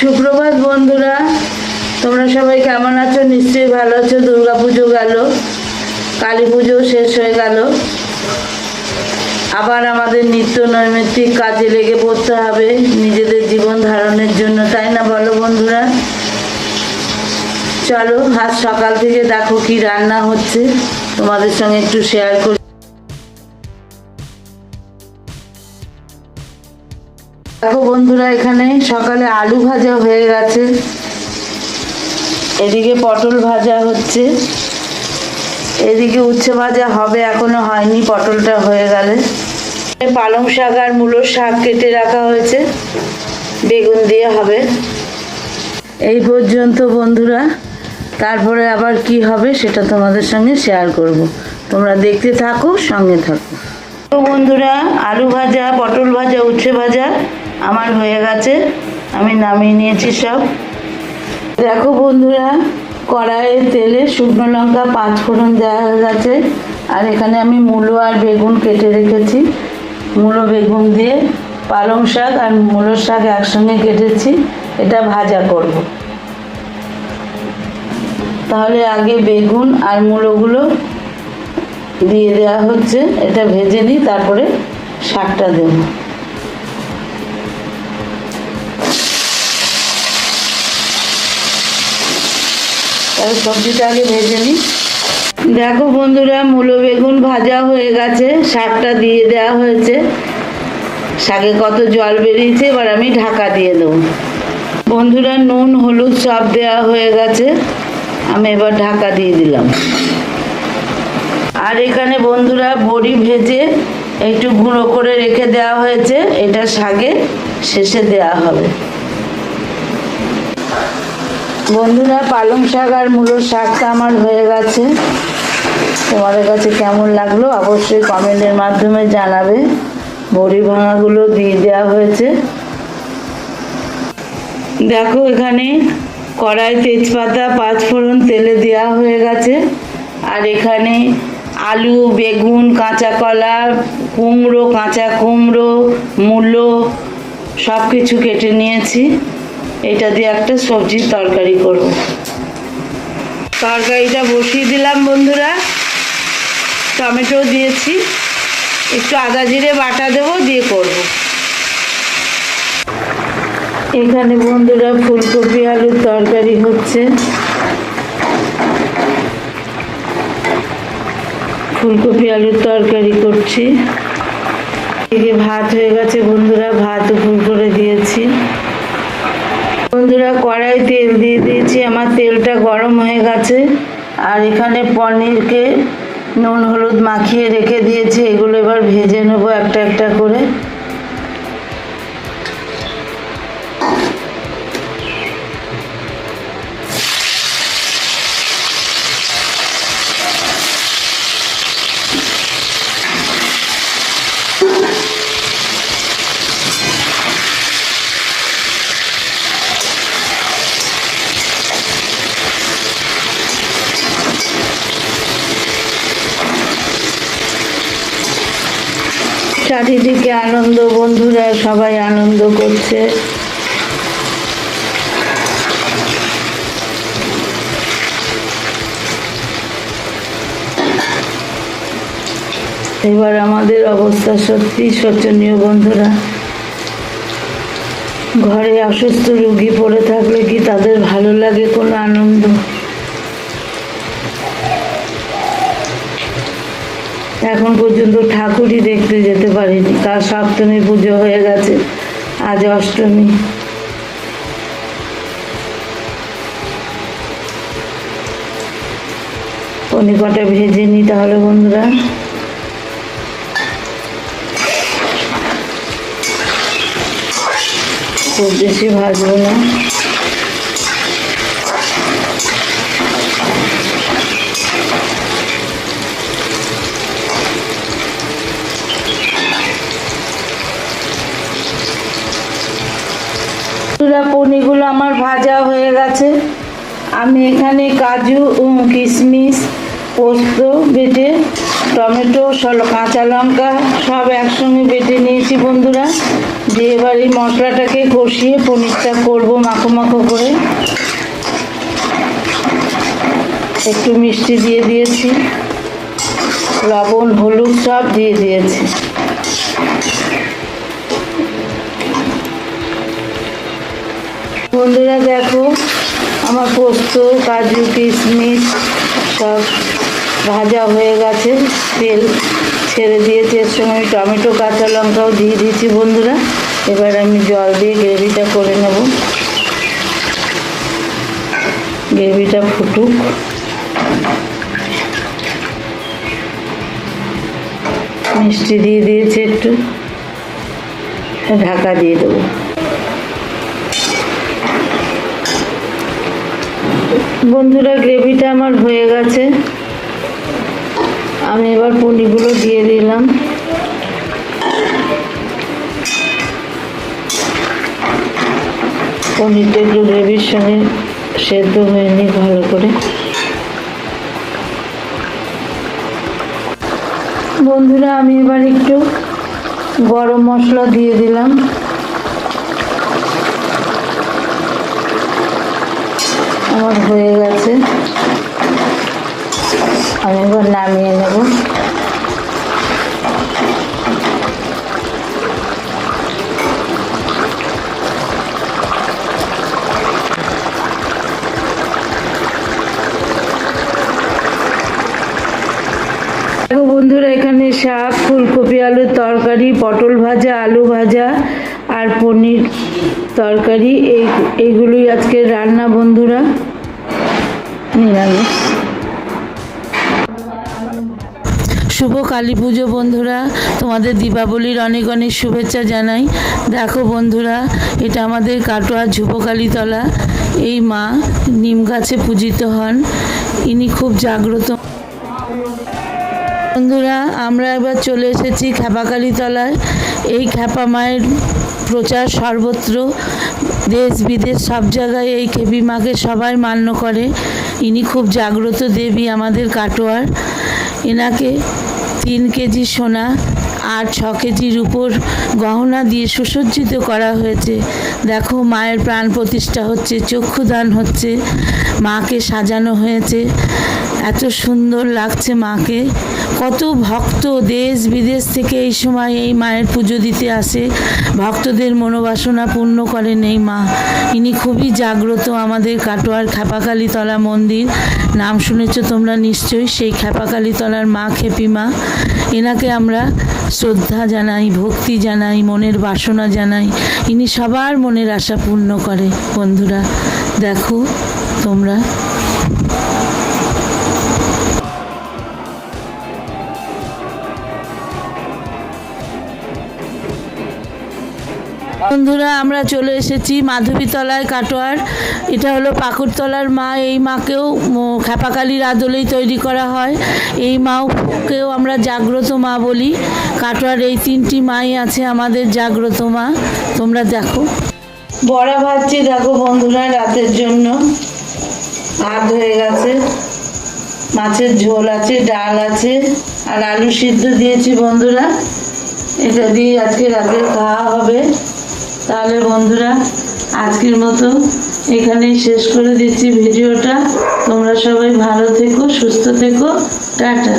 সুপ্রভাত বন্ধুরা, তোমরা সবাই কেমন আছো? নিশ্চয়ই ভালো আছো। দুর্গা পুজো গেল, কালী পুজো শেষ হয়ে গেল। আবার আমাদের নিত্য নৈমিত্তিক কাজে লেগে পড়তে হবে নিজেদের জীবন ধারণের জন্য, তাই না বলো বন্ধুরা? চলো, আজ সকাল থেকে দেখো কি রান্না হচ্ছে। তোমাদের সঙ্গে একটু শেয়ার করি। দেখো বন্ধুরা, এখানে সকালে আলু ভাজা হয়ে গেছে। এদিকে পটল ভাজা হচ্ছে। এদিকে উচ্ছে ভাজা হবে, এখনও হয়নি, পটলটা হয়ে গেলে। পালং শাক আর মূলোর শাক কেটে রাখা হয়েছে। বেগুন দিয়ে হবে। এই পর্যন্ত বন্ধুরা, তারপরে আবার কি হবে সেটা তোমাদের সঙ্গে শেয়ার করব। তোমরা দেখতে থাকো, সঙ্গে থাকো। তো বন্ধুরা, আলু ভাজা, পটল ভাজা, উচ্ছে ভাজা আমার হয়ে গেছে। আমি নামিয়ে নিয়েছি সব। দেখো বন্ধুরা, কড়াইয়ে তেলে শুকনো লঙ্কা, পাঁচ ফোড়ন দেওয়া হয়ে গেছে। আর এখানে আমি মূলো আর বেগুন কেটে রেখেছি। মূলো, বেগুন দিয়ে পালং শাক আর মূলো শাক একসঙ্গে কেটেছি। এটা ভাজা করব। তাহলে আগে বেগুন আর মূলোগুলো দিয়ে দেওয়া হচ্ছে। এটা ভেজে নিই, তারপরে শাকটা দেব। তাহলে সবজিটা আগে ভেজে নিই। দেখো বন্ধুরা, মূলো বেগুন ভাজা হয়ে গেছে, শাকটা দিয়ে দেওয়া হয়েছে। শাকে কত জল বেরিয়েছে, এবার আমি ঢাকা দিয়ে দেবো। বন্ধুরা, নুন, হলুদ সব দেওয়া হয়ে গেছে, আমি এবার ঢাকা দিয়ে দিলাম। আর এখানে বন্ধুরা, বড়ি ভেজে একটু গুঁড়ো করে রেখে দেওয়া হয়েছে, এটা শাকে শেষে দেওয়া হবে। বন্ধুরা, পালং শাক আর মূলোর শাকটা আমার হয়ে গেছে। তোমাদের কাছে কেমন লাগল অবশ্যই কমেন্টের মাধ্যমে জানাবে। বড়ি ভাঙাগুলো দিয়ে দেওয়া হয়েছে। দেখো, এখানে কড়াই, তেজপাতা পাঁচ ফোড়ন তেলে দেওয়া হয়ে গেছে। আর এখানে আলু, বেগুন, কাঁচা কলা, কুমড়ো, কাঁচা কুমড়ো, মূলো সব কিছু কেটে নিয়েছি। এটা দিয়ে একটা সবজির তরকারি করব। তরকারিটা বসিয়ে দিলাম বন্ধুরা। টমেটো দিয়েছি। একটু আদা জিরে বাটা দেবো, দিয়ে করব। এখানে বন্ধুরা ফুলকপি আলুর তরকারি হচ্ছে। ফুলকপি আলুর তরকারি করছি। এদিকে ভাত হয়ে গেছে বন্ধুরা, ভাত উপর করে দিয়েছি। বন্ধুরা, কড়াই তেল দিয়ে দিয়েছি। আমার তেলটা গরম হয়ে গেছে। আর এখানে পনিরকে নুন, হলুদ মাখিয়ে রেখে দিয়েছি। এগুলো এবার ভেজে নেব একটা একটা করে। চারিদিকে আনন্দ, বন্ধুরা সবাই আনন্দ করছে। এবার আমাদের অবস্থা সত্যি শোচনীয়, বন্ধুরা। ঘরে অসুস্থ রুগী পড়ে থাকলে কি তাদের ভালো লাগে কোনো আনন্দ? এখন পর্যন্ত ঠাকুরই দেখতে যেতে পারিনি। কাল সপ্তমী পুজো হয়ে গেছে। আজ অষ্টমী। পনি কটা ভেজে নি তাহলে বন্ধুরা। খুব বেশি ভাজবো না। বন্ধুরা পনিরগুলো আমার ভাজা হয়ে গেছে। আমি এখানে কাজু কিশমিশ, পোস্ত বেটে, টমেটো, সল, কাঁচা লঙ্কা সব একসঙ্গে বেটে নিয়েছি বন্ধুরা। দিয়ে এবার এই মশলাটাকে কষিয়ে পনিরটা করব মাখো মাখো করে। একটু মিষ্টি দিয়ে দিয়েছি। লবণ, হলুদ সব দিয়ে দিয়েছি। বন্ধুরা, দেখো আমার পোস্ত, কাজু, কিশমিশ সব ভাজা হয়ে গেছে। তেল ছেড়ে দিয়েছি, এর সঙ্গে আমি টমেটো, কাঁচা লঙ্কাও দিয়ে দিয়েছি বন্ধুরা। এবার আমি জল দিয়ে গ্রেভিটা করে নেব। গ্রেভিটা ফুটুক। মিষ্টি দিয়ে দিয়েছি একটু। ঢাকা দিয়ে দেবো। বন্ধুরা, গ্রেভিটা আমার হয়ে গেছে। আমি এবার পনিরগুলো দিয়ে দিলাম। পনিরটা একটু গ্রেভির সঙ্গে সেদ্ধ হয়নি ভালো করে। বন্ধুরা, আমি এবার একটু গরম মশলা দিয়ে দিলাম। আমার হয়ে গেছে। আমি এবার নামিয়ে নেব দেখো বন্ধুরা এখানে শাক ফুলকপি আলুর তরকারি পটল আলু ভাজা আর পনির তরকারি, এই, এইগুলোই আজকে রান্না বন্ধুরা। নিরামিষ। শুভ কালী পুজো বন্ধুরা, তোমাদের দীপাবলির অনেক অনেক শুভেচ্ছা জানাই। দেখো বন্ধুরা, এটা আমাদের কাটোয়া ঝুপকালীতলা এই মা নিম গাছে পূজিত হন। ইনি খুব জাগ্রত। বন্ধুরা, আমরা এবার চলে এসেছি খ্যাপাকালী তলায় এই খ্যাপা মায়ের প্রচার সর্বত্র, দেশ বিদেশ সব জায়গায় এই খেপি মাকে সবাই মান্য করে। ইনি খুব জাগ্রত দেবী আমাদের কাটোয়ার। এনাকে তিন কেজি সোনা আর ছ কেজির উপর গহনা দিয়ে সুসজ্জিত করা হয়েছে। দেখো, মায়ের প্রাণ প্রতিষ্ঠা হচ্ছে, চক্ষুদান হচ্ছে, মাকে সাজানো হয়েছে। এত সুন্দর লাগছে মাকে। কত ভক্ত দেশ বিদেশ থেকে এই সময় এই মায়ের পুজো দিতে আসে। ভক্তদের মনোবাসনা পূর্ণ করেন এই মা। ইনি খুবই জাগ্রত আমাদের কাটোয়ার খ্যাপাকালী তলা মন্দির। নাম শুনেছ তোমরা নিশ্চয়ই, সেই খেপাকালীতলার তলার মা খেপি মা এনাকে আমরা শ্রদ্ধা জানাই, ভক্তি জানাই, মনের বাসনা জানাই। ইনি সবার মনের আশা পূর্ণ করে। বন্ধুরা, দেখো তোমরা বন্ধুরা, আমরা চলে এসেছি মাধবীতলায় কাটোয়ার। এটা হলো পাকুড়তলার মা, এই মাকেও খ্যাপাকালীর আদলেই তৈরি করা হয়। এই মাকেও আমরা জাগ্রত মা বলি। কাটোয়ার এই তিনটি মাই আছে আমাদের জাগ্রত মা। তোমরা দেখো। বড়া ভাজছি, দেখো বন্ধুরা, রাতের জন্য। ভাত হয়ে গেছে। মাছের ঝোল আছে, ডাল আছে, আর আলু সিদ্ধ দিয়েছি বন্ধুরা। এটা দিয়ে আজকে রাতে খাওয়া হবে। তাহলে বন্ধুরা, আজকের মতো এখানেই শেষ করে দিচ্ছি ভিডিওটা। তোমরা সবাই ভালো থেকো, সুস্থ থেকো। টাটা।